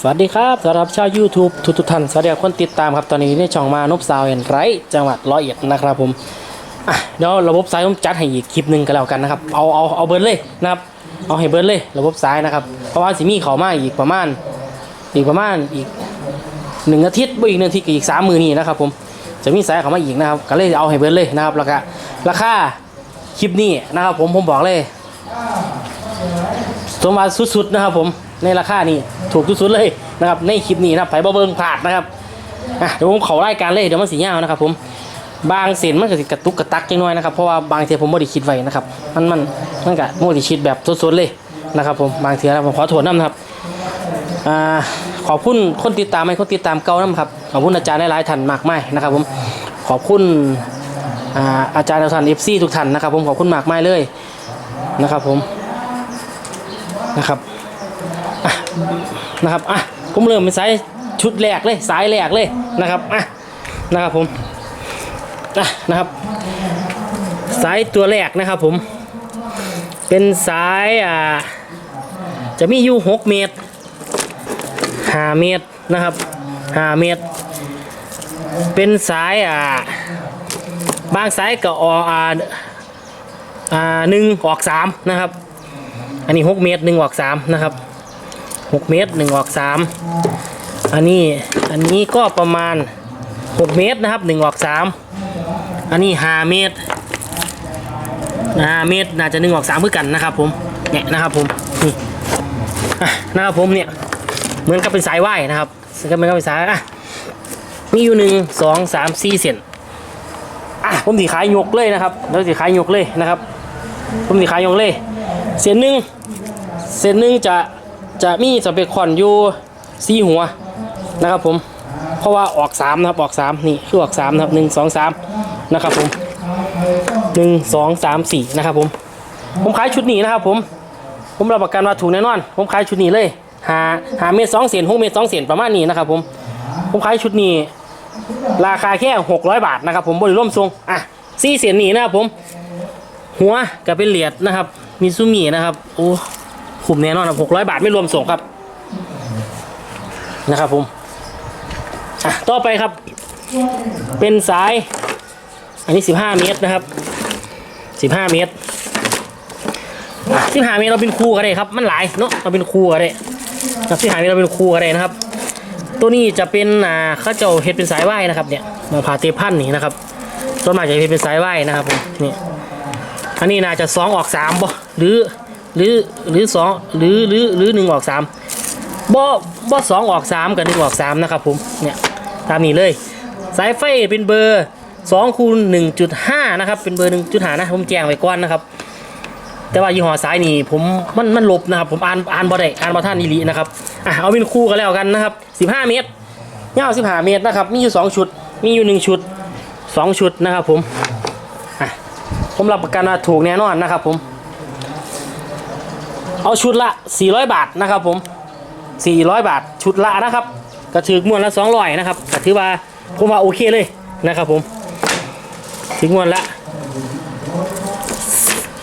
สวัสดีครับสำหรับชาว YouTube ทุกทุกท่านสวัสดีคนติดตามครับตอนนี้ในช่องมานพสาวเอ็นไรจังหวัดร้อยเอ็ดนะครับผมอะเดี๋ยวระบบสายผมจัดให้อีกคลิปหนึ่งกันแล้วกันนะครับเอาเอาเอาเบิร์ดเลยนะครับเอาให้เบิร์ดเลยระบบสายนะครับเพราะว่าสิมีเขามาอีกประมาณอีกประมาณอีกหนึ่งอาทิตย์บ่อีกหนึ่งอาทิตย์อีกสามมือนี่นะครับผมจะมีสายเขามาอีกนะครับก็เลยเอาให้เบิร์ดเลยนะครับราคาราคาคลิปนี้นะครับผมผมบอกเลยสมมาสุดๆนะครับผมในราคานี้ ถูกที่สุดเลยนะครับในคลิปนี้นะครับไผ่บ่เบิงผาดนะครับอะเดี๋ยวผมเขารายการเลยเดี๋ยวมันสีเงาวนะครับ ผมบางเส้นมันก็สิกระตุกกระตักจังน้อยนะครับเพราะว่าบางเทีผมไม่ได้คิดไว้นะครับมันมันมันก็ไม่ได้คิดแบบสดๆเลยนะครับ ผมบางเทีนะผมขอโทษน้ำนะครับอ่าขอบคุณคนติดตามให้คนติดตามเก่าน้ำครับขอบคุณอาจารย์หลายๆท่านมากมายนะครับ ผมขอบคุณอ่าอาจารย์ทุกท่านเอฟซีทุกท่านนะครับ ผมขอบคุณมากมายเลยนะครับ ผมนะครับ นะครับอะผมเริ่มเป็นสายชุดแรกเลยสายแรกเลยนะครับอะนะครับผมอะนะครับ สายตัวแรกนะครับผม เป็นสายอ่าจะมีอยู่หกเมตรห้าเมตรนะครับห้าเมตร เป็นสายอ่าบางสายก็ออกอ่าอ่าหนึ่งออกสามนะครับ อันนี้6เมตร1ออก3นะครับ 6เมตร1ออก3อันนี้อันนี้ก็ประมาณ6เมตรนะครับ1ออก3อันนี้5เมตร5เมตรน่าจะ1ออก3เพื่อกันนะครับผมเนี่ยนะครับผมนี่อะนะครับผมเนี่ยเหมือนกับเป็นสายว่ายนะครับก็เหมือนกับเป็นสายอะมีอยู่หนึ่งสองสามสี่เส้นอะผมสีขายยกเลยนะครับแล้วสีขายยกเลยนะครับ ผมสีขายยกเลยเส้นหนึ่งเส้นหนึ่งจะ จะมีสเปคคอนอยู่สี่หัวนะครับผมเพราะว่าออกสามนะครับออกสามนี่คือออกสามนะครับหนึ่งสองสามนะครับผมหนึ่งสองสามสี่นะครับผม ผมขายชุดนี้นะครับผม ผมรับประกันว่าถูกแน่นอน ผมขายชุดนี้เลยหาหาเมตรสองเศษหกเมตรสองเศษประมาณนี้นะครับผม ผมขายชุดนี้ ราคาแค่หกร้อยบาทนะครับผมบริร่วมทรงอะสี่เศษนี้นะครับผม หัวก็เป็นเหรียญนะครับมิซูมินะครับโอ้ คุ้มแน่นอนครับหกร้อยบาทไม่รวมส่งครับ นะครับผมอะต่อไปครับ เป็นสาย อันนี้สิบห้าเมตรนะครับสิบห้าเมตรสิบห้าเมตรเราเป็นคู่กันได้ครับ มันหลายเนาะเราเป็นคู่กันได้สิบห้าเมตรเราเป็นคู่กันได้นะครับ ตัวนี้จะเป็นอ่าเขาเจ้าเฮ็ดเป็นสายว่ายนะครับ เนี่ยมาผ่าเตพันนี่นะครับส่วนมากจะเฮ็ดเป็นสายว่ายนะครับผมนี่อันนี้น่าจะสองออกสามบ่หรือ หรือหรือสองหรือหรือหรือหนึ่งออกสามบ่บ่สองออกสามกับหนึ่งออกสามนะครับผมเนี่ยตามนี้เลย สายไฟเป็นเบอร์สองคูณหนึ่งจุดห้านะครับเป็นเบอร์หนึ่งจุดห้านะผมแจ้งไว้ก่อนนะครับ แต่ว่ายี่ห้อสายนี่ผมมันมันลบนะครับผมอ่านอ่านบ่ได้อ่านบ่ท่านอีหลีนะครับอะเอาเป็นคู่กันแล้วกันนะครับสิบห้าเมตรยาวสิบห้าเมตรนะครับมีอยู่สองชุดมีอยู่หนึ่งชุดสองชุดนะครับผมผมรับประกันว่าถูกแน่นอนนะครับผม เอาชุดละ 400 บาทนะครับผม 400 บาทชุดละนะครับก็ถือมวนละ200นะครับก็ถือว่าผมว่าโอเคเลยนะครับผม ถึงมวนละ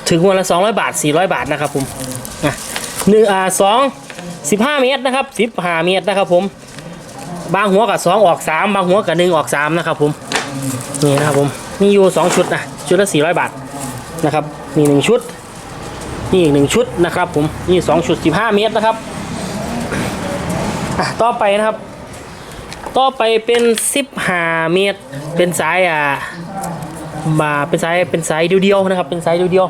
ถึงมวนละ 200 บาท 400 บาทนะครับผมอะหนึ่งอ่าสองสิบห้าเมตรนะครับสิบห้าเมตรนะครับผม บางหัวกับสองออกสามบางหัวกับหนึ่งออกสามนะครับผมนี่นะครับผมมีอยู่สองชุดนะชุดละสี่ร้อยบาทนะครับมีหนึ่งชุด นี่อีกหนึ่งชุดนะครับผมนี่สองชุดสิบห้าเมตรนะครับต่อไปนะครับ ต่อไปเป็นสิบห้าเมตร เป็นสายอ่ามาเป็นสายเป็นสายเดียวๆนะครับ เป็นสายเดียว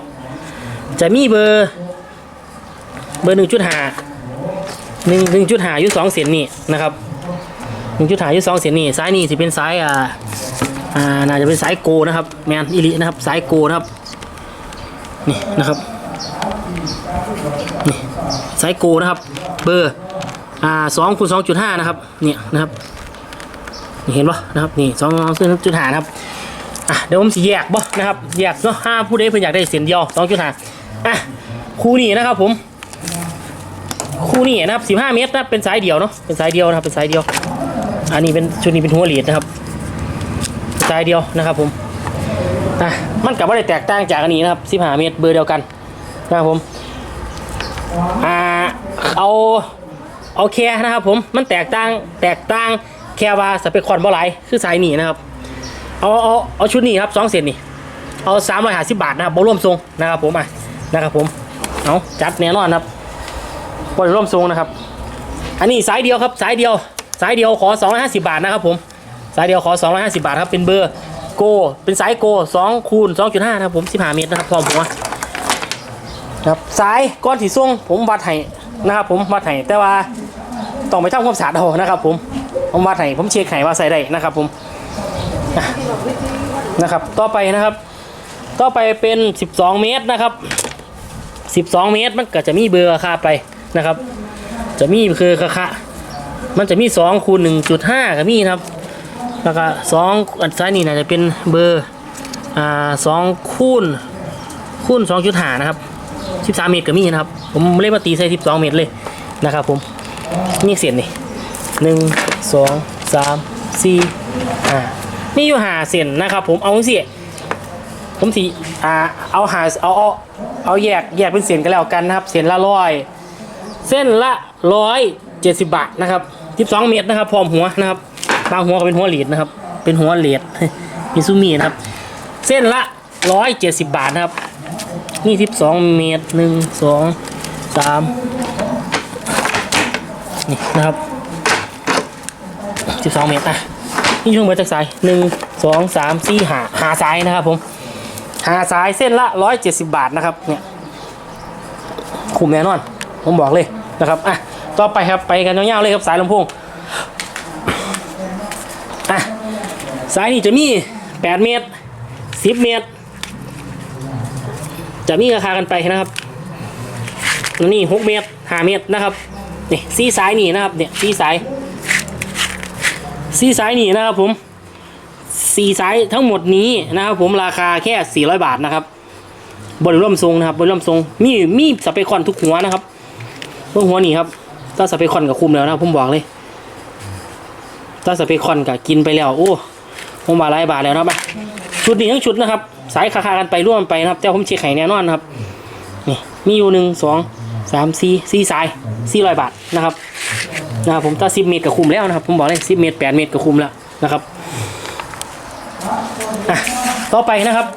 ๆจะมีเบอร์เบอร์หนึ่งจุดห้าหนึ่งหนึ่งจุดห้ายู่สองเสียนนี่นะครับหนึ่งจุดห้ายู่สองเสียนนี่สายนี่สิเป็นสายอ่าอ่าน่าจะเป็นสายโกนะครับแมนอิลินะครับสายโกนะครับนี่นะครับ สายโกนะครับ เบอร์อ่าสองคูณสองจุดห้านะครับเนี่ยนะครับเห็นปะนะครับนี่สองสองจุดห้านะครับอะเดี๋ยวผมสีแยกบ่นะครับแยกเนาะห้าผู้ใดเพิ่นอยากได้เสียนเดียวสองจุดห้าอะคู่นี้นะครับผมคู่นี้นะครับสิบห้าเมตรนะเป็นสายเดียวเนาะเป็นสายเดียวนะครับเป็นสายเดียว อันนี้เป็นชุดนี้เป็นหัวเหรียญนะครับสายเดียวนะครับผมอะมันกับว่าได้แตกต่างจากอันนี้นะครับสิบห้าเมตรเบอร์เดียวกันนะครับผมอ่า เอาเอาแค่นะครับผมมันแตกต่างแตกต่างแค่ว่าสเปคคอนบ่หลายคือสายหนีนะครับเอาเอาเอาชุดนี้ครับสองเศษนี่เอาสามร้อยห้าสิบบาทนะครับบ่ร่วมทรงนะครับผมอะนะครับผมเอาจัดแน่นอนครับบ่ร่วมทรงนะครับ อันนี้สายเดียวครับสายเดียว สายเดียวขอ250บาทนะครับผมสายเดียวขอ250บาทครับเป็นเบอร์โกเป็นสายโก2คูณ2.5นะครับผม15เมตรนะครับพร้อมหัวครับสายก้อนสีส้งผมวัดให้ นะครับผมวัดให้แต่ว่าต้องไปทำความสะอาดเอานะครับ ผมผมวัดให้ผมเช็คให้ว่าใส่ได้นะครับ ผมนะครับ ต่อไปนะครับ ต่อไปเป็น 12 เมตรนะครับ 12 เมตรมันก็จะมีเบอร์ราคาไปนะครับ จะมีคือคะคะมันจะมี2คูณ1.5ก็มีครับแล้วก็2อันซ้ายนี่น่าจะเป็นเบอร์อ่า2คูณคูณ2.5นะครับ 13 เมตรก็มีนะครับ ผมเล่นมาตีใส่12 เมตรเลยนะครับ ผมนี่เสียนนี่หนึ่งสองสามสี่อ่านี่อยู่หาเส้นนะครับ ผมเอาสิผมสีอ่าเอาหาเอาเอาเอาแยกแยกเป็นเส้นกันแล้วกันนะครับ เส้นละร้อยเส้นละร้อยเจ็ดสิบบาทนะครับสิบสองเมตรนะครับ พร้อมหัวนะครับบางหัวก็เป็นหัวเหรียญนะครับ เป็นหัวเหรียญมิซูมินะครับ เส้นละร้อยเจ็ดสิบบาทนะครับ นี่สิบสองเมตรหนึ่งสองสามนี่นะครับสิบสองเมตรอะนี่ช่วงเบอร์จากสายหนึ่งสองสามสี่หาหาสายนะครับผมหาสายเส้นละร้อยเจ็ดสิบบาทนะครับเนี่ยคุ้มแน่นอน ผมบอกเลยนะครับอะต่อไปครับไปกันยาวๆเลยครับสายลำโพงอะสายนี้จะมี8เมตร10เมตร จะมีราคากันไปนะครับนี่6เมตร5เมตรนะครับนี่ซีสายนี่นะครับเนี่ยซีสายซีสายนี่นะครับผมสีสายทั้งหมดนี้นะครับผมราคาแค่400บาทนะครับบริร่มทรงนะครับบริร่มทรงมีมีสเปคคอนทุกหัวนะครับเบื้อหัวนี่ครับถ้าสเปคคอนกับคุมแล้วนะผมบอกเลยถ้าสเปคคอนกับกินไปแล้วโอ้ผมว่าหลายบาทแล้วนะครับอะชุดนี้ทั้งชุดนะครับ สายคาคากันไปร่วมไปนะครับแต่ผมเช็คไข่แน่นอนนะครับนี่มีอยู่หนึ่งสองสามสี่สี่สายสี่ร้อยบาทนะครับนะครับผมถ้าสิบเมตรกับคุมแล้วนะครับ ผมบอกเลยสิบเมตรแปดเมตรกับคุมแล้วนะครับต่อไปนะครับ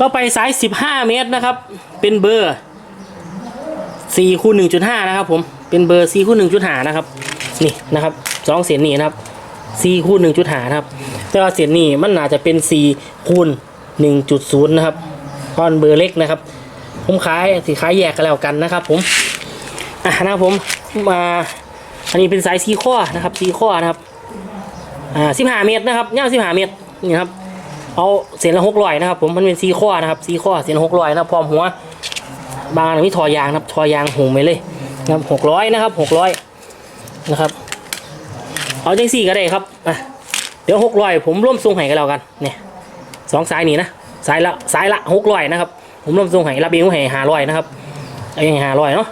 ก็ไปไซส์15เมตรนะครับ เป็นเบอร์4คูณ1.5นะครับ ผมเป็นเบอร์4คูณ1.5นะครับ นี่นะครับสองเสียนนี่นะครับ4คูณ1.5นะครับ แต่ว่าเสียนนี่มันอาจจะเป็น4คูณ 1.0 นะครับเพราะมันเบอร์เล็กนะครับ ผมขายสีขายแยกกันแล้วกันนะครับผมอะนะครับผมมาอันนี้เป็นไซส์ซีข้อนะครับซีข้อนะครับอ่า15เมตรนะครับยาว15เมตรนี่ครับเอาเสียนละหกร้อยนะครับ ผมมันเป็นซีข้อนะครับซีข้อเสียนหกร้อยนะพร้อมหัว บางอันมีทอยางนะครับทอยางหุงไปเลยนะครับหกร้อยนะครับหกร้อยนะครับ เอาจังสี่ก็ได้ครับอะเดี๋ยวหกร้อยผมร่วมทรงไห้กันแล้วกันเนี่ย สองสายนี้นะสายละสายละหกร้อยนะครับ ผมร่วมทรงไห้รับเองไห้ห้าร้อยนะครับเอาอย่างห้าร้อยเนาะ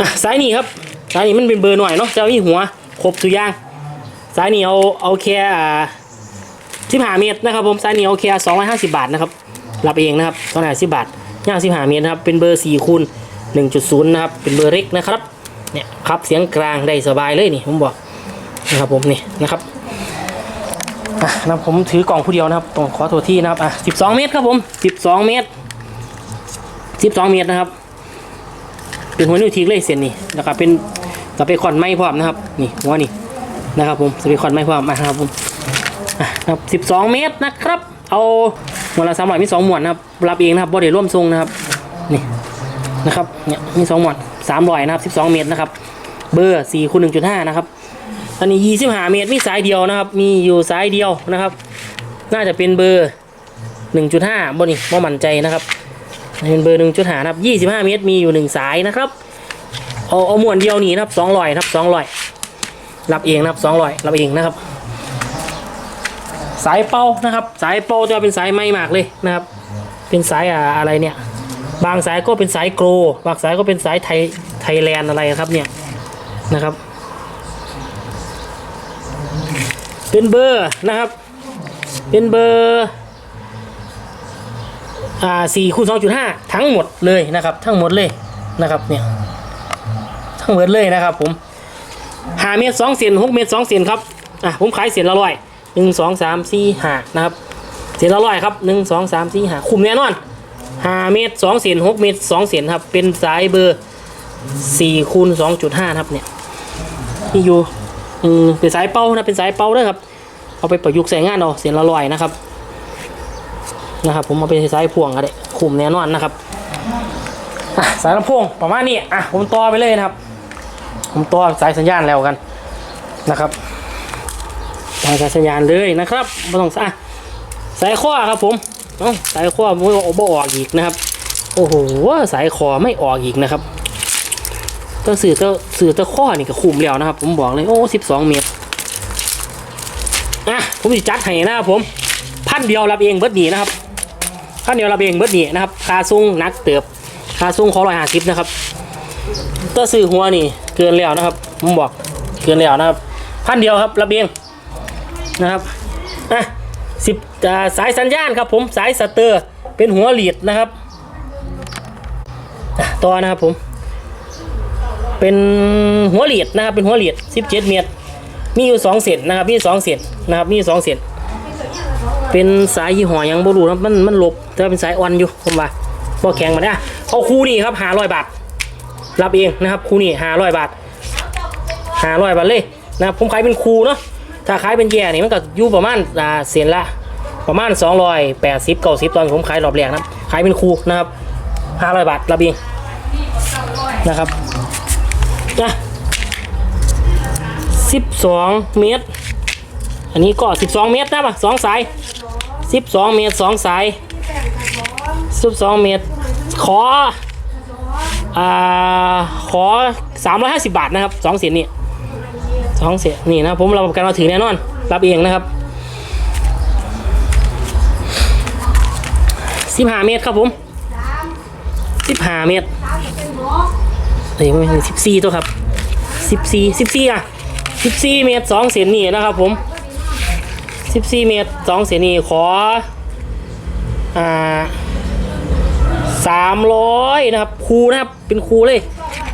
อะสายนี้ครับสายนี้มันเป็นเบอร์หน่อยเนาะจะมีหัวครบทุกอย่างสายนี้เอาเอาแค่อ่าสิบห้าเมตรนะครับผมไซส์นี้โอเคสองร้อยห้าสิบบาทนะครับรับเองนะครับสองร้อยห้าสิบบาทย่างสิบห้าเมตรนะครับเป็นเบอร์สี่คูณหนึ่งจุดศูนย์นะครับเป็นเบอร์เล็กนะครับเนี่ยครับเสียงกลางได้สบายเลยนี่ผมบอกนะครับผมนี่นะครับ อะนะผมถือกล่องผู้เดียวนะครับต้องขอโทษที่นะครับอะสิบสองเมตรครับผมสิบสองเมตรสิบสองเมตรนะครับ เป็นหัวนิ้วทีเลยเส้นนี่แล้วก็เป็นสเปคอนไม้พร้อมนะครับ นี่หัวนี่นะครับผมสเปคอนไม้พร้อมนะครับผมอะครับ12เมตรนะครับ เอาหมวดละสามร้อยมีสองหมวดนะครับรับเองนะครับบอดี้ร่วมทรงนะครับนี่นะครับเนี่ยมีสองหมวดสามร้อยนะครับ12เมตรนะครับ เบอร์4คูณ1.5นะครับ อันนี้ 25 เมตรมีสายเดียวนะครับ มีอยู่สายเดียวนะครับ น่าจะเป็นเบอร์ 1.5บนนี่บ่มั่นใจนะครับ เป็นเบอร์ 1.5นะครับ 25 เมตรมีอยู่หนึ่งสายนะครับ เอาเอามวดเดียวนี่นะครับ200นะครับ200รับเองนะครับ200รับเองนะครับ สายเป้านะครับ สายเป้าจะเป็นสายไม่มากเลยนะครับ เป็นสายอ่าอะไรเนี่ย บางสายก็เป็นสายโกรบางสายก็เป็นสายไทยไทยแลนด์อะไรครับเนี่ยนะครับ เป็นเบอร์นะครับ เป็นเบอร์อ่าสี่คูณสองจุดห้าทั้งหมดเลยนะครับ ทั้งหมดเลยนะครับเนี่ยทั้งหมดเลยนะครับ ผมหาเมตรสองเซนหกเมตรสองเซนครับอะผมขายเซนละร้อยหนึ่งสองสามสี่ห้านะครับเซนละร้อยครับหนึ่งสองสามสี่ห้าคุมแน่นอนห้าเมตรสองเซนหกเมตรสองเซนครับเป็นสายเบอร์สี่คูณสองจุดห้าครับเนี่ยที่อยู่ อืมเป็นสายเป้านะเป็นสายเป้าด้วยครับ เอาไปประยุกต์ใส่งานเอาเซนละร้อยนะครับนะครับ ผมเอาไปสายพ่วงก็ได้คุมแน่นอนนะครับสายลำโพงประมาณนี้อะผมต่อไปเลยนะครับ ผมต่อสายสัญญาณแล้วกันนะครับสายสัญญาณเลยนะครับไม่ต้องอะสายข้อครับผมอ้าสายข้อไม่ออกบ่ออกอีกนะครับ โอ้โหสายคอไม่ออกอีกนะครับ ก็สื่อก็สื่อตะข้อนี่ก็คุมแล้วนะครับ ผมบอกเลยโอ้สิบสองเมตรอะผมจะจัดให้นะครับผมพันเดียวรับเองเบิดหนีนะครับพันเดียวรับเองเบิดหนีนะครับคาซุ่งนักเติบคาซุ่งขอร้อยห้าสิบนะครับตัวซื้อหัวนี่เกินแล้วนะครับผมบอกเกินแล้วนะครับพันเดียวครับระเบียงนะครับอะสิบสายสัญญาณครับผมสายสเตอร์เป็นหัวหลีดนะครับต่อนะครับผม เป็นหัวเหลียดนะครับเป็นหัวเหลียด17 เมตร มีอยู่ 2เส้นนะครับมี2เส้นนะครับมีอยู่2เส้นเป็นสายยี่ห้อยังบ่รู้นะมันมันหลบแต่ว่าเป็นสายอ่อนอยู่ผมว่าบ่แข็งมาได้เอาคู่นี้ครับ500บาทรับเองนะครับครูนี่ห้าร้อยบาทหาร้อยบาทเลยนะครับผมขายเป็นครูเนาะถ้าขายเป็นแย่นี่มันก็อยู่ประมาณอ่าเสียนละประมาณ 2 8 0 90 ตอนผมขายรอบแรกนะครับขายเป็นครูนะครับห้าร้อยบาทรับเองนะครับ นะสิบสองเมตร อันนี้ก็สิบสองเมตรนะป่ะสองสายสิบสองเมตรสองสายสิบสองเมตร ขออ่าขอ350บาทนะครับสองเสียนนี่สองเสียนนี่นะผมรับประกันมาถึงแน่นอน รับเองนะครับสิบห้าเมตรครับผมสิบห้าเมตร เฮ้ยไม่สิบสี่ตัวครับสิบสี่สิบสี่อะสิบสี่เมตรสองเสียนนี่นะครับผมสิบสี่เมตรสองเสียนนี่ขออ่าสามร้อยนะครับครูนะครับเป็นครูเลย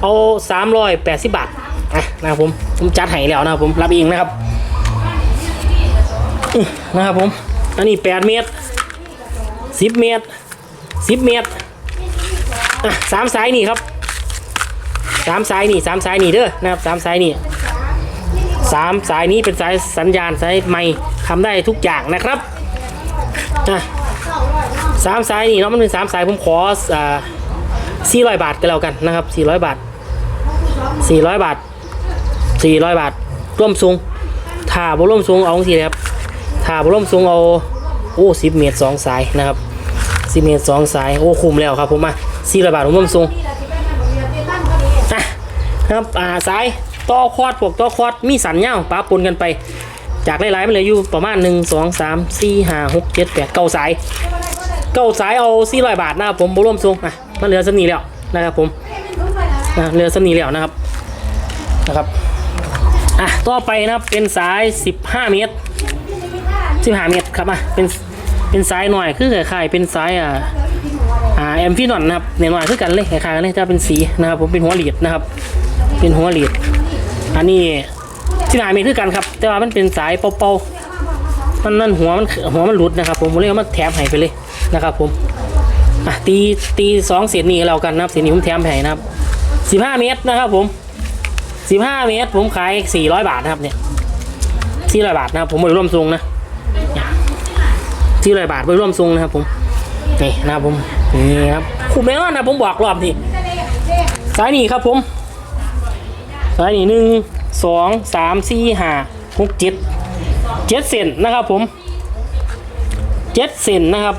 เอาสามร้อยแปดสิบบาทอะนะครับผมผมจัดให้แล้วนะครับผมรับเองนะครับนะครับผมอันนี้แปดเมตรสิบเมตรสิบเมตรอะสามสายนี่ครับ สามสายนี่สามสายนี่เด้อนะครับสามสายนี่สามสายนี้เป็นสายสัญญาณสายไม่ทำได้ทุกอย่างนะครับอะสามสายนี่เนาะมันเป็นสามสายผมขออ่าสี่ร้อยบาทก็แล้วกันนะครับสี่ร้อยบาทสี่ร้อยบาทสี่ร้อยบาทร่วมซุงถ้าบร่วมซุงเอาสิครับถ้าบร่วมซุงเอาโอ้สิบเมตรสองสายนะครับสิบเมตรสองสายโอ้คุ้มแล้วครับผมมาสี่ร้อยบาทผมร่วมซุง นะครับอ่าสายต่อคอดพวกต่อคอดมีสันยาปะปนกันไป จากหลายๆมันเลือยู่ประมาณหนึ่งสองสามสี่ห้าหกเจ็ดแปดเก้าสายเก้าสายเอาสี่ร้อยบาทนะครับผมบรวมซุงอะมันเหลือสนีแล้วนะครับผมอะเหลือสนีแล้วนะครับนะครับอะต่อไปนะครับเป็นสาย 15 เมตร 15 เมตรครับอะเป็นเป็นสายหน่อยคือคล้ายๆเป็นสายอ่าอ่าแอมฟีนอนนะครับหน่อยๆคือกันเลยคล้ายๆกันเลยจะเป็นสีนะครับผมเป็นหัวเหลียดนะครับ เป็นหัวหลีด อันนี้ที่หนาเมตรคือกันครับ แต่ว่ามันเป็นสายเป่าๆมันนั่นหัวมันหัวมันหลุดนะครับ ผมผมเลยเอามาแถมให้ไปเลยนะครับ ผมอะตีตีสองเสียนนี้เรากันนะครับเสียนนี้ผมแถมให้นะครับสิบห้าเมตรนะครับ ผมสิบห้าเมตร ผมขายสี่ร้อยบาทนะครับ เนี่ยสี่ร้อยบาทนะครับ ผมบริร่วมทรงนะสี่ร้อยบาทบริร่วมทรงนะครับ ผมนี่นะครับผมนี่ครับคุ้มแน่นอนนะผมบอกรอบที่สายนี้ครับผม สายนี้หนึ่งสองสามสี่ห้าหกเจ็ดเจ็ดเซนนะครับผมเจ็ดเซนนะครับ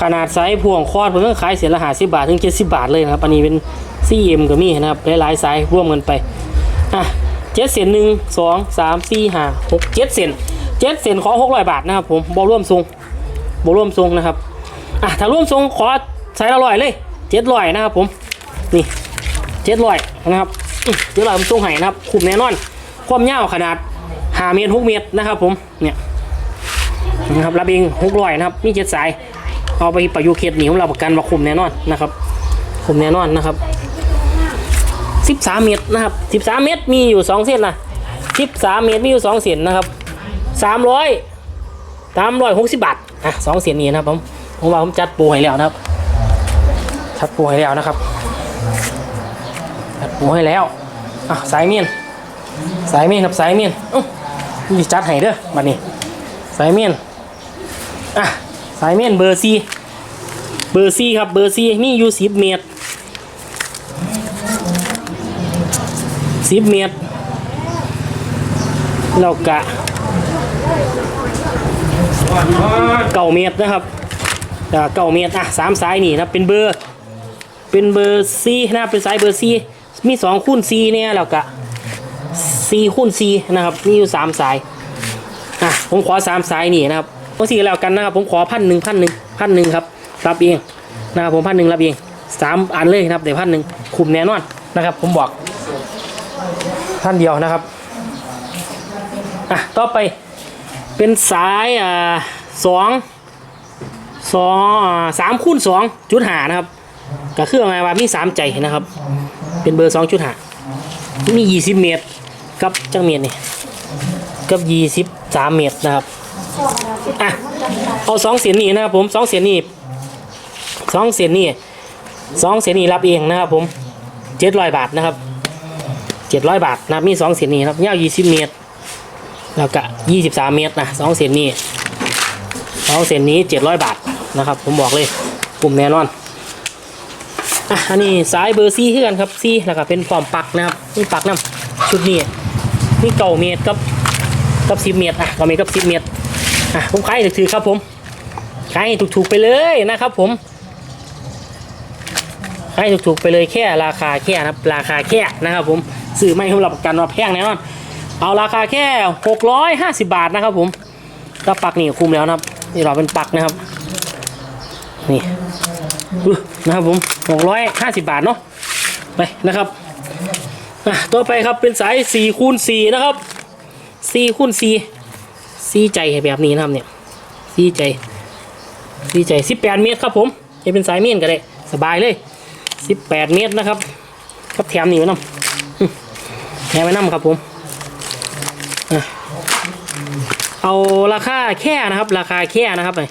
ขนาดไซส์พวงคอดผมต้องขายเสียละหาสิบาทถึงเจ็ดสิบาทเลยนะครับ อันนี้เป็นซีเอ็มก็มีนะครับหลายๆไซส์ร่วมกันไปอะเจ็ดเซนหนึ่งสองสามสี่ห้าหกเจ็ดเซนเจ็ดเซนขอหกร้อยบาทนะครับผมบอร่วมทรงบอร่วมทรงนะครับอะถ้าร่วมทรงขอใส่ละร้อยเลยเจ็ดร้อยนะครับผมนี่เจ็ดร้อยนะครับ เจ็ดร้อยผมทรงให้นะครับคุมแน่นอน ความยาวขนาดหาเมตรหกเมตรนะครับ ผมเนี่ยนะครับรับเองหกร้อยนะครับมีเจ็ดสาย เอาไปประยุกต์เคสหนีของเราประกันมาคุมแน่นอนนะครับคุมแน่นอนนะครับสิบสามเมตรนะครับสิบสามเมตรมีอยู่สองเส้นนะสิบสามเมตรมีอยู่สองเส้นนะครับสามร้อยสามร้อยหกสิบบาทอะสองเส้นนี้นะครับผมผมว่าผมจัดปูให้แล้วนะครับจัดปูให้แล้วนะครับ จัดปูให้แล้วอะสายเมียนสายเมียนครับสายเมียนอื้อนี่จัดให้เด้อบัดนี้ สายเมียนอะสายเมียนเบอร์ซีเบอร์ซีครับเบอร์ซีมีอยู่สิบเมตรสิบเมตรเรากะเก่าเมตรนะครับเก่าเมตรอะสามสายนี่นะเป็นเบอร์ เป็นเบอร์ซีนะเป็นสายเบอร์ซี มีสองคูณซีเนี่ยเรากะซีคูณซีนะครับมีอยู่สามสายอะผมขอสามสายนี่นะครับบางทีแล้วกันนะครับ ผมขอพันหนึ่งพันหนึ่งพันหนึ่งครับรับเองนะครับผมพันหนึ่งรับเองสามอันเลยนะครับเดี๋ยวพันหนึ่งคุมแน่นอนนะครับ ผมบอกท่านเดียวนะครับอะต่อไปเป็นสายอ่าสองสองสามคูณสองจุดหานะครับ ก็คือไงว่ามีสามใจนะครับ เป็นเบอร์สองจุดหามียี่สิบเมตรกับจังเมตรนี่กับยี่สิบสามเมตรนะครับอะเอาสองเสียนนี้นะครับผมสองเสียนนี้สองเสียนนี้สองเสียนนี้รับเองนะครับผมเจ็ดร้อยบาทนะครับเจ็ดร้อยบาทนะมีสองเส้นนี้ครับยาวยี่สิบเมตร แล้วก็ยี่สิบสามเมตรนะสองเส้นนี้สองเส้นนี้เจ็ดร้อยบาทนะครับ ผมบอกเลยกลุ่มแน่นอน อะอันนี้สายเบอร์ซีคือกันครับซีแล้วก็เป็นฟอมปักนะครับนี่ปักน้ำชุดนี้นี่เก่าเมตรกับกับสิบเมตรอะเก่าเมตรกับสิบเมตรอะผมขายถือครับผมขายให้ถูกๆไปเลยนะครับผมให้ถูกๆไปเลยแค่ราคาแค่นะครับ ราคาแค่นะครับผมสื่อไม่ให้รับประกันว่าแพงแน่นอนเอาราคาแค่ 650 บาทนะครับผมถ้าปักนี่คุ้มแล้วนะครับนี่เราเป็นปักนะครับ นี่ นะครับผม650บาทเนาะไปนะครับต่อไปครับเป็นสาย4คูณ4นะครับ4คูณ4 4ใจแบบนี้นะครับเนี่ย4ใจ4ใจ18เมตรครับผมจะเป็นสายเมียนก็ได้สบายเลย18เมตรนะครับครับแถมนี่ไว้น้ำแถมไว้น้ำครับผมเอาราคาแค่นะครับ ราคาแค่นะครับไป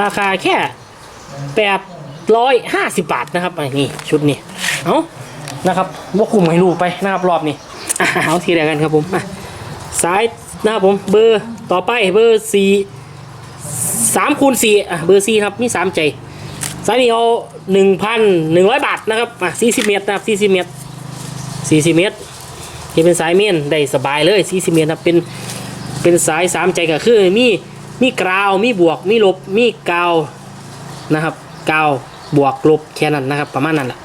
ราคาแค่ 850บบาทนะครับไปนี่ชุดนี้เอานะครับว่าคุมให้ลูกไปนะครับรอบนี้เอาทีเดียวกันครับผมอะซ้ายนะครับผมเบอร์ต่อไปเบอร์สี่สามคูณสี่เบอร์สี่ครับมีสามใจสายนี้เอาหนึ่งพันหนึ่งร้อยบาทนะครับอะสี่สิบเมตรนะครับสี่สิบเมตรสี่สิบเมตรที่เป็นสายเมียนได้สบายเลยสี่สิบเมตรนะครับเป็นเป็นสายสามใจก็คือมีมีกราวมีบวกมีลบมีกาว นะครับกาบวกลบแค่นั้นนะครับ ประมาณนั้นแหละ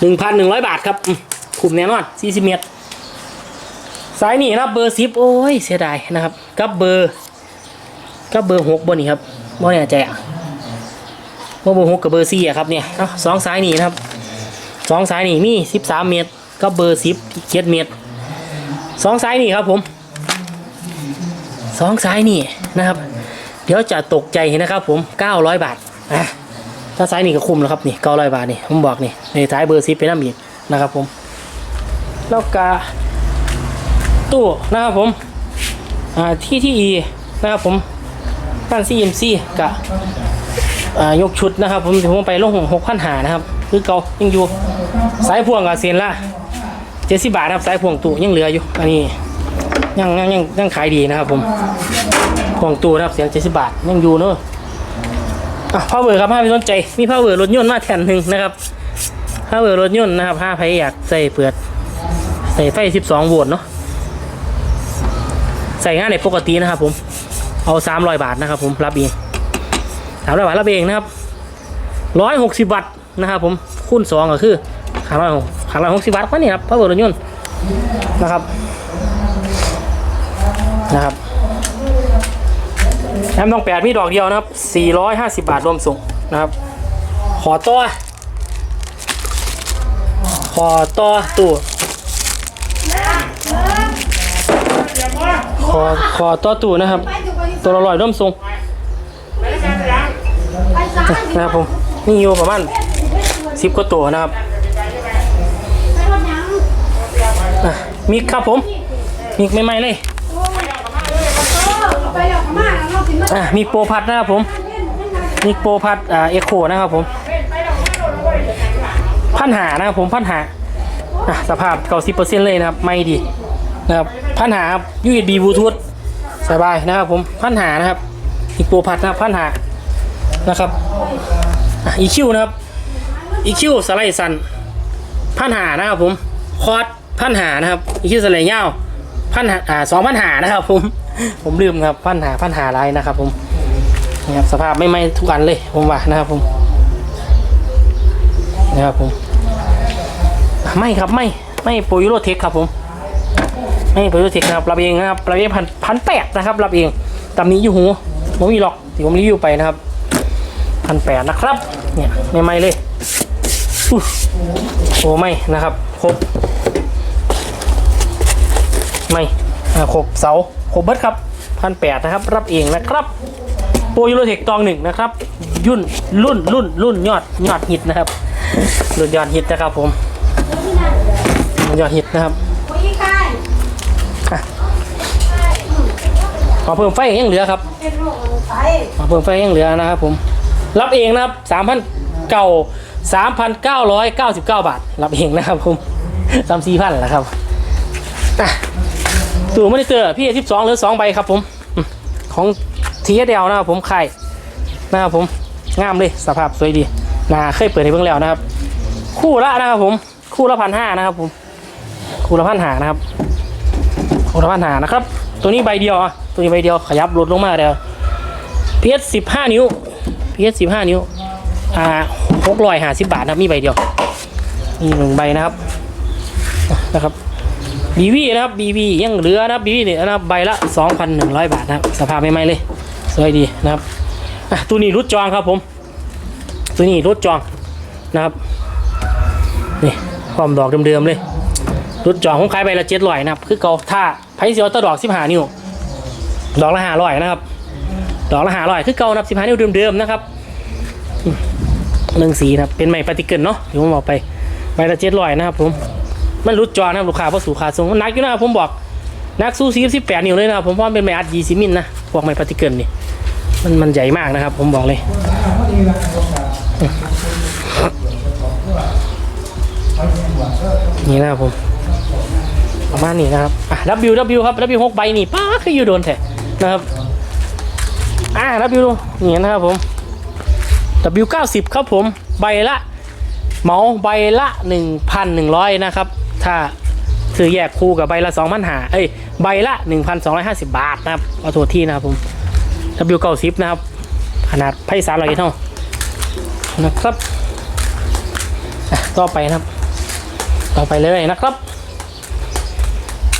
หนึ่งพันหนึ่งร้อยบาทครับคุ้มแน่นอนสี่สิบเมตรสายนี้นะเบอร์สิบโอ้ยเสียดายนะครับกับเบอร์กับเบอร์หกบนนี้ครับบ่แน่ใจอะว่าเบอร์หกกับเบอร์สี่อะครับเนี่ยสองสายนี่นะครับสองสายนี่มีสิบสามเมตรกับเบอร์สิบเจ็ดเมตรสองสายนี่ครับผมสองสายนี่นะครับ เดี๋ยวจะตกใจนะครับผมเก้าร้อยบาท อะถ้าสายนี่ก็คุ้มแล้วครับนี่เก้าร้อยบาทนี่ผมบอกนี่ในสายเบอร์สิบเป็นน้ำอีกนะครับผมแล้วก็ตู้นะครับผมอ่าที่ที่อีนะครับผมตั้งซีเอ็มซีกับอ่ายกชุดนะครับ ผมผมไปลงหกพันหานะครับ คือเก่ายังอยู่สายพ่วงกับเซียนละเจ็ดสิบบาทครับสายพ่วงตู้ยังเหลืออยู่อันนี้ยังยังยังยังขายดีนะครับผมพวงตู้นะครับเสียงเจ็ดสิบบาทยังอยู่เนอะ พ่อเวอร์ครับห้าไปสนใจ มีพ่อเวอร์รถยนต์มาแทนหนึ่งนะครับพ่อเวอร์รถยนต์นะครับห้าใครอยากใส่เปลือกใส่ไฟสิบสองโวลต์เนาะใส่งานในปกตินะครับผมเอาสามร้อยบาทนะครับผมรับเองสามร้อยบาทรับเองนะครับร้อยหกสิบวัตต์นะครับผมคูณสองก็คือขาร้อยขาร้อยหกสิบวัตต์ก็นี่ครับพระบรมยนต์นะครับนะครับ แอมต้องแปดมีดอกเดียวนะครับสี่ร้อยห้าสิบบาทรวมส่งนะครับ ขอตัว ขอตัวตู้ขอขอตัวตู้นะครับ ตัวละร้อยรวมส่งนะครับผมมีอยู่ประมาณสิบกว่าตัวนะครับมิกครับผมมิกใหม่เลย อะมีโปรพัดนะครับผมมีโปรพัดอ่าเอ็กโคนะครับผมพันหานะครับผมพันหาอะสภาพเก้าสิบเปอร์เซ็นต์เลยนะครับไม่ดีนะครับพันหาครับ USB บลูทูธสบายนะครับผมพันหานะครับมีโปรพัดนะครับพันหานะครับอะ EQ นะครับ EQ สไลด์สันพันหานะครับผมคอร์ดพันหานะครับ EQ สไลด์ยาวพันห่าสองพันหานะครับผม ผมลืมครับพันหาพันหาไรนะครับ ผมนี่ครับสภาพไม่ไหม้ทุกอันเลยผมว่านะครับ ผมนะครับผมไม่ครับไม่ไม่โปรยูโรเทคครับผมไม่โปรยูโรเทคนะครับรับเองนะครับรับเองพันพันแปดนะครับรับเองตำนี้อยู่หูผมมีหรอกที่ผมรีวิวไปนะครับพันแปดนะครับ เนี่ยไม่ไหม้เลยโอ้ไม่นะครับครบไม่ครบเสา ครบเบิร์ดครับพันแปดนะครับ รับเองนะครับโปรยูโรเทคตองหนึ่งนะครับ ยุ่นรุ่นรุ่นรุ่นยอดยอดฮิตนะครับรุ่นยอดฮิตนะครับผมยอดฮิตนะครับโอ้ยใครมาเพิ่มไฟยังเหลือครับมาเพิ่มไฟยังเหลือนะครับผม รับเองนะครับสามพันเก่าสามพันเก้าร้อยเก้าสิบเก้าบาท รับเองนะครับผมสามสี่พันแหละครับอะ ตู้ไม่ได้เจอพี่สิบสองหรือสองใบครับผมของทีเอเดลนะครับผมไข่นะครับผมงามเลยสภาพสวยดีนาเคยเปิดให้เพิ่งแล้วนะครับ คู่ละนะครับผม คู่ละพันห้านะครับผมคู่ละพันหานะครับคู่ละพันหานะครับ ตัวนี้ใบเดียวอะตัวนี้ใบเดียวขยับลดลงมาเดียวพีเอสสิบห้านิ้วพีเอสสิบห้านิ้วอ่าหกร้อยห้าสิบบาทนะครับมีใบเดียวมีหนึ่งใบนะครับนะครับ บีวีนะครับบีวียังเหลือนะบีวีเนี่ยนะครับใบละสองพันหนึ่งร้อยบาทนะครับสภาพไม่ไหม้เลยสวยดีนะครับตัวนี้รุดจองครับผม ตัวนี้รุดจองนะครับนี่ความดอกเดิมๆเลยรุดจองผมขายใบละเจ็ดร้อยนะครับ คือเก่าถ้าไพ่เสียวตะดอกสิบหานิ้วดอกละห้าร้อยนะครับ ดอกละหาร้อยคือเก่านับสิบห้านิ้วเดิมๆนะครับหนึ่งสีนะครับเป็นไม้ปฏิเกิลเนาะที่ผมบอกไปใบละเจ็ดร้อยนะครับผม มันรุดจอนะครับลูกค้าเพราะสู่ขาทรงมันนักอยู่นะครับผมบอกนักสู้สีสิบแปดนิ้วเลยนะครับผมเพราะมันเป็นไม้อัดยีซีมินนะพวกไม้ปฏิเกิลนี่มันมันใหญ่มากนะครับ ผมบอกเลยนี่นะครับผมประมาณนี้นะครับอะ W W ครับ W หกใบนี่ป้าคืออยู่โดนแท้นะครับอ่ารับยูนี่นะครับผม W90 ครับผมใบละเหมาใบละ 1,100 นะครับ ถ้าซื้อแยกคู่กับใบละ2,000หาเอ้ยใบละ 1,250 บาทนะครับเอาตัวที่นะครับผม W90 นะครับ ขนาดไพ่สามร้อยเท่านะครับต่อไปนะครับ ต่อไปเลยนะครับ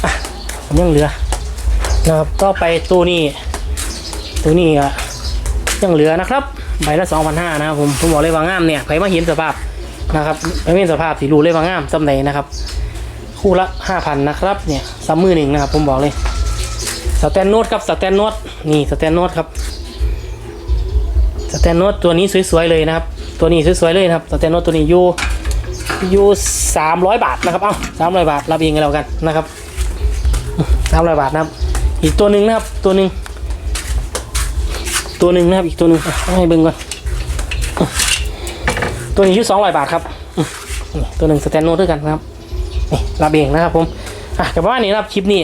อะผมยังเหลือนะครับต่อไปตัวนี้ตัวนี้อะยังเหลือนะครับใบละ2,500นะครับผมผมบอกเลยว่างามเนี่ยใครมาเห็นสภาพนะครับไม่เห็นสภาพสีรูเลยว่างามสำไหนนะครับ คู่ละ5,000นะครับเนี่ยซัมมือหนึ่งนะครับ ผมบอกเลยสแตนโนดครับสแตนโนดนี่สแตนโนดครับสแตนโนดตัวนี้สวยๆเลยนะครับ ตัวนี้สวยๆเลยนะครับสแตนโนดตัวนี้อยู่อยู่300บาทนะครับเอ้า300บาทรับเองกันแล้วกันนะครับ300บาทนะครับ อีกตัวหนึ่งนะครับตัวหนึ่งตัวหนึ่งนะครับอีกตัวหนึ่งให้เบิ่งก่อนตัวนี้อยู่สองร้อยบาทครับตัวหนึ่งสแตนโนดด้วยกันนะครับ รับเองนะครับผมอะกับว่านี้นะครับคลิปนี้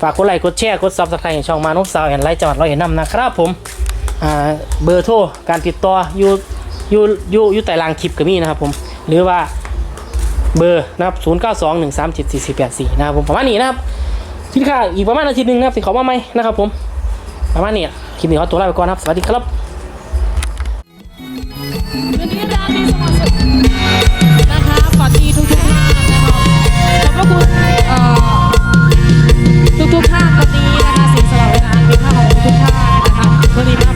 ฝากกดไลค์กดแชร์กดซับสไครต์ช่องมานพสาวแอนไลท์จังหวัดร้อยเอ็ดนำนะครับผมอ่าเบอร์โทรการติดต่ออยู่อยู่อยู่อยู่แต่ลางคลิปก็มีนะครับผมหรือว่าเบอร์นะครับ0 9 2 1 3 7 4 4 8 4นะครับผมประมาณนี้นะครับที่ค่าอีกประมาณอาทิตย์หนึ่งนะครับสิขอมาไหมนะครับผมประมาณนี้คลิปนี้ขอตัวลาไปก่อนครับ สวัสดีครับนนี้ดามีสมาชิกนะคะฝากดีทุก ทุกๆภาคก็ดีนะคะสิ่งสละเวลาเมีนภาคของทุกๆภาคนะคะวันนี้มา